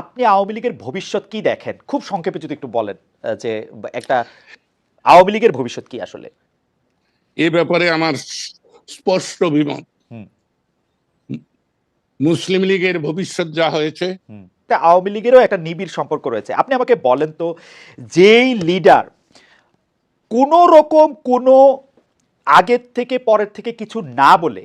আপনি আওয়ামী লীগের ভবিষ্যৎ কি দেখেন? খুব সংক্ষেপে যদি একটু বলেন যে একটা আওয়ামী লীগের ভবিষ্যৎ কি আসলে? এ ব্যাপারে আমার স্পষ্ট অভিমত। মুসলিম লীগের ভবিষ্যৎ যা হয়েছে। তা আওয়ামী লীগেরও একটা নিবিড় সম্পর্ক রয়েছে। আপনি আমাকে বলেন তো যেই লিডার কোনো রকম কোনো আগের থেকে পরের থেকে কিছু না বলে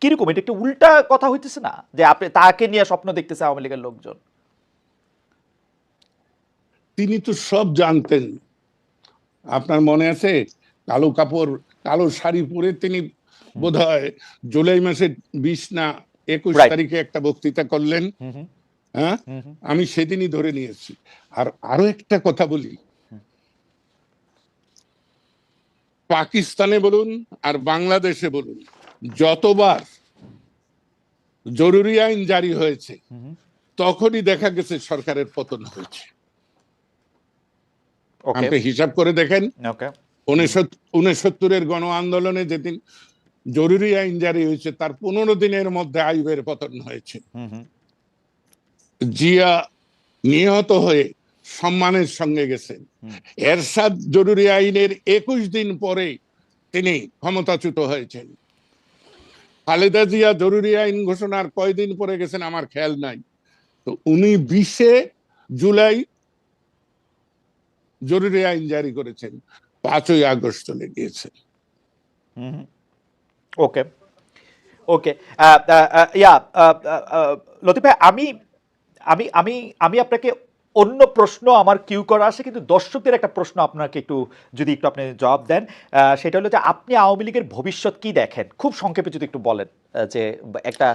কীরকম? এটা একটা উল্টা কথা হইতেছে না যে আপনি তাকে নিয়ে স্বপ্ন দেখতেছে আওয়ামী লীগের লোকজন? তিনি তো সব জানতেন। আপনার মনে আছে? কালো কাপড় কালো শাড়ি পরে তিনি বোধহয় জুলাই মাসের বিশ না একুশ তারিখে একটা বক্তৃতা করলেন। হ্যাঁ। আমি সেদিনই ধরে নিয়েছি। আর আরও একটা কথা বলি। পাকিস্তানে বলুন আর বাংলাদেশে বলুন। যতবার জরুরি আইন জারি হয়েছে তখনই দেখা গেছে সরকারের পতন হয়েছে। আপনি হিসাব করে দেখেন উনসত্তরের গণ আন্দোলনে যেদিন জরুরি আইন জারি হয়েছে তার পনেরো দিনের মধ্যে আইবের পতন হয়েছে। জিয়া নিহত হয়ে সম্মানের সঙ্গে গেছেন। এরশাদ জরুরি আইনের একুশ দিন পরে তিনি ক্ষমতাচ্যুত হয়েছেন। খালেদা জিয়া জরুরি আইন ঘোষণার কয়দিন পরে গেছেন আমার খেয়াল নাই। তো উনি বিশে জুলাই জরুরি আইন জারি করেছেন, পাঁচই আগস্ট চলে গিয়েছে। ওকে ওকে। ইয়া লতিফ ভাই, আমি আমি আমি আমি আপনাকে অন্য প্রশ্ন আমার কিউ করা আছে কিন্তু দর্শকদের একটা প্রশ্ন আপনাকে একটু যদি একটু আপনি জবাব দেন সেটা হলো যে আপনি আওয়ামী লীগের ভবিষ্যৎ কি দেখেন খুব সংক্ষেপে যদি একটু বলেন যে একটা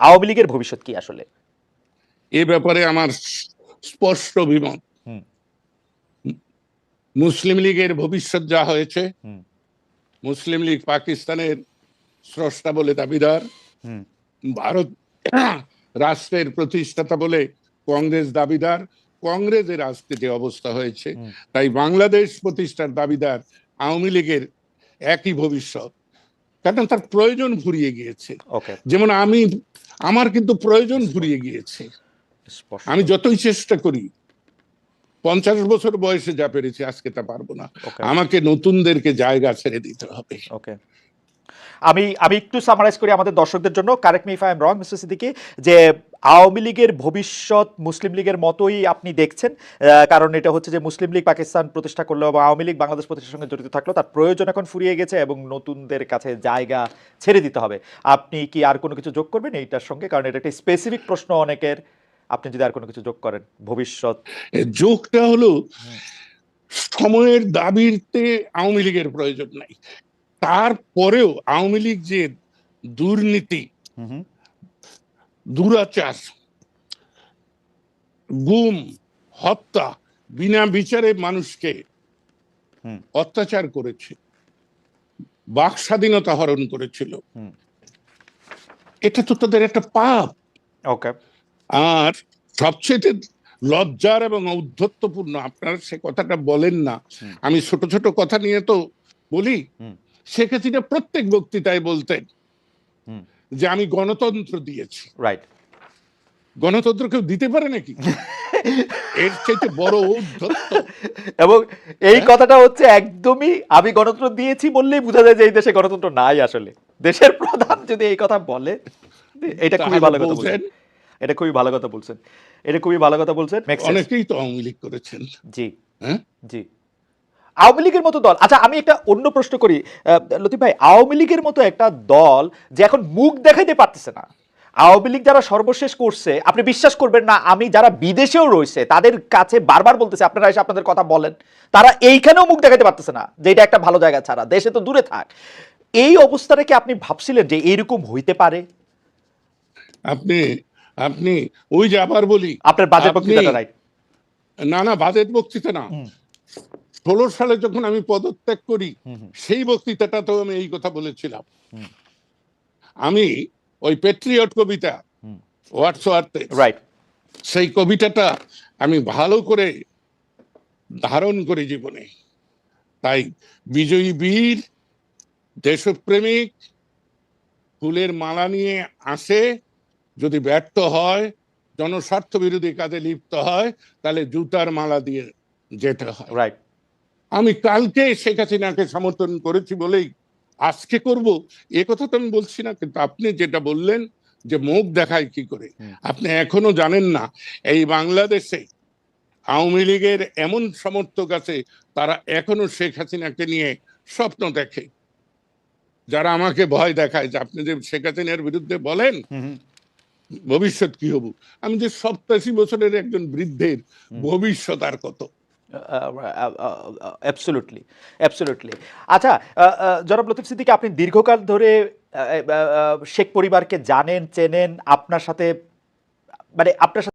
আওয়ামী লীগের ভবিষ্যৎ কি আসলে এ ব্যাপারে আমার স্পষ্ট অভিমত। মুসলিম লীগের ভবিষ্যৎ যা হয়েছে। মুসলিম লীগ পাকিস্তানের স্রষ্টা বলে দাবিদার। ভারত রাষ্ট্রের প্রতিষ্ঠাতা বলে কংগ্রেস দাবিদার কংগ্রেসের আজকে যে অবস্থা হয়েছে তাই বাংলাদেশ প্রতিষ্ঠার দাবিদার আওয়ামী লীগের একই ভবিষ্যৎ। কারণ তার প্রয়োজন ফুরিয়ে গিয়েছে। যেমন আমি আমার কিন্তু প্রয়োজন ফুরিয়ে গিয়েছে। আমি যতই চেষ্টা করি পঞ্চাশ বছর বয়সে যা পেরেছি আজকে তা পারব না। আমাকে নতুনদেরকে জায়গা ছেড়ে দিতে হবে। ওকে আমি আমি একটু সামারাইজ করি আমাদের দর্শকদের জন্য। Correct me if I am wrong mister Siddiqui Awami Awami লীগের ভবিষ্যৎ মুসলিম লীগের মতোই আপনি দেখছেন আহ, কারণ এটা হচ্ছে যে মুসলিম লীগ পাকিস্তান প্রতিষ্ঠা করল এবং আওয়ামী লীগ বাংলাদেশ প্রতিষ্ঠার সঙ্গে জড়িত থাকল তার প্রয়োজন এখন ফুরিয়ে গেছে এবং নতুনদের কাছে জায়গা ছেড়ে দিতে হবে। আপনি কি আর কোনো কিছু যোগ করবেন এইটার সঙ্গে? কারণ এটা একটা স্পেসিফিক প্রশ্ন অনেকের। আপনি যদি আর কোনো কিছু যোগ করেন ভবিষ্যৎ। যোগটা হলো সময়ের দাবিতে আওয়ামী লীগের প্রয়োজন নাই। তারপরেও আওয়ামী লীগ যে দুর্নীতি দুরাচার গুম হত্যা বিনা বিচারে মানুষকে অত্যাচার করেছে বাক স্বাধীনতা হরণ করেছিল। এটা তো তাদের একটা পাপ। ওকে। আর সবচেয়ে লজ্জার এবং ঔদ্ধত্যপূর্ণ আপনারা সে কথাটা বলেন না। আমি ছোট ছোট কথা নিয়ে তো বলি। শেখ হাসিনা প্রত্যেক বক্তৃতায় বলতেন। যে আমি গণতন্ত্র দিয়েছি। রাইট গণতন্ত্র কেউ দিতে পারে নাকি? এর চাইতে বড় ঔদ্ধত্য। এবং এই হ্যাঁ? কথাটা হচ্ছে একদমই আমি গণতন্ত্র দিয়েছি বললেই বোঝা যায় যে এই দেশে গণতন্ত্র নাই আসলে। দেশের প্রধান যদি এই কথা বলে এটা খুবই ভালো কথা বলছেন, বলছেন? এটা খুবই ভালো কথা বলছেন। এটা খুবই ভালো কথা বলছেন। অনেকেই তো আওয়ামী লীগ করেছেন। জি। হ্যাঁ? জি। আওয়ামী লীগের মতো দল। আচ্ছা আমি একটা অন্য প্রশ্ন করি। লতিফ ভাই আওয়ামী লীগের মতো একটা দল যে এখন মুখ দেখাইতে পারতেছে না। আওয়ামী লীগ যারা সর্বশেষ করছে আপনি বিশ্বাস করবেন না আমি যারা বিদেশেও রয়েছে তাদের কাছে বারবার বলতেছে আপনারা এসে আপনাদের কথা বলেন তারা এইখানেও মুখ দেখাইতে পারতেছে না যে এটা একটা ভালো জায়গা ছাড়া দেশে তো দূরে থাক। এই অবস্থাটা কি আপনি ভাবছিলেন যে এইরকম হইতে পারে? আপনি আপনি ওই যে আবার বলি আপনার বাজেট বক্তৃতাটা রাইট না না বাজেট বক্তৃতা না। ষোলো সালে যখন আমি পদত্যাগ করি সেই বক্তৃতাটাতেও আমি এই কথা বলেছিলাম। আমি ওই পেট্রিয়ট কবিতা। হোয়াটসঅ্যাপে রাইট সেই কবিতাটা আমি ভালো করে ধারণ করি জীবনে। তাই বিজয়ী বীর দেশপ্রেমিক ফুলের মালা নিয়ে আসে যদি ব্যর্থ হয় জনস্বার্থ বিরোধী কাজে লিপ্ত হয় তাহলে জুতার মালা দিয়ে যেতে হয়। রাইট আমি কালকে শেখ হাসিনাকে সমর্থন করেছি বলেই আজকে করব এ কথা তো আমি বলছি না কিন্তু আপনি যেটা বললেন যে মুখ দেখায় কি করে? আপনি এখনও জানেন না এই বাংলাদেশে আওয়ামী লীগের এমন সমর্থক আছে তারা এখনও শেখ হাসিনাকে নিয়ে স্বপ্ন দেখে। যারা আমাকে ভয় দেখায় যে আপনি যে শেখ হাসিনার বিরুদ্ধে বলেন ভবিষ্যৎ কি হব? আমি যে সপ্তাশি বছরের একজন বৃদ্ধের। ভবিষ্যৎ আর কত? অ্যাবসলুটলি অ্যাবসলুটলি আচ্ছা জনাব লতিফ সিদ্দিকি, আপনি দীর্ঘকাল ধরে শেখ পরিবারকে জানেন, চেনেন, আপনার সাথে মানে আপনার সাথে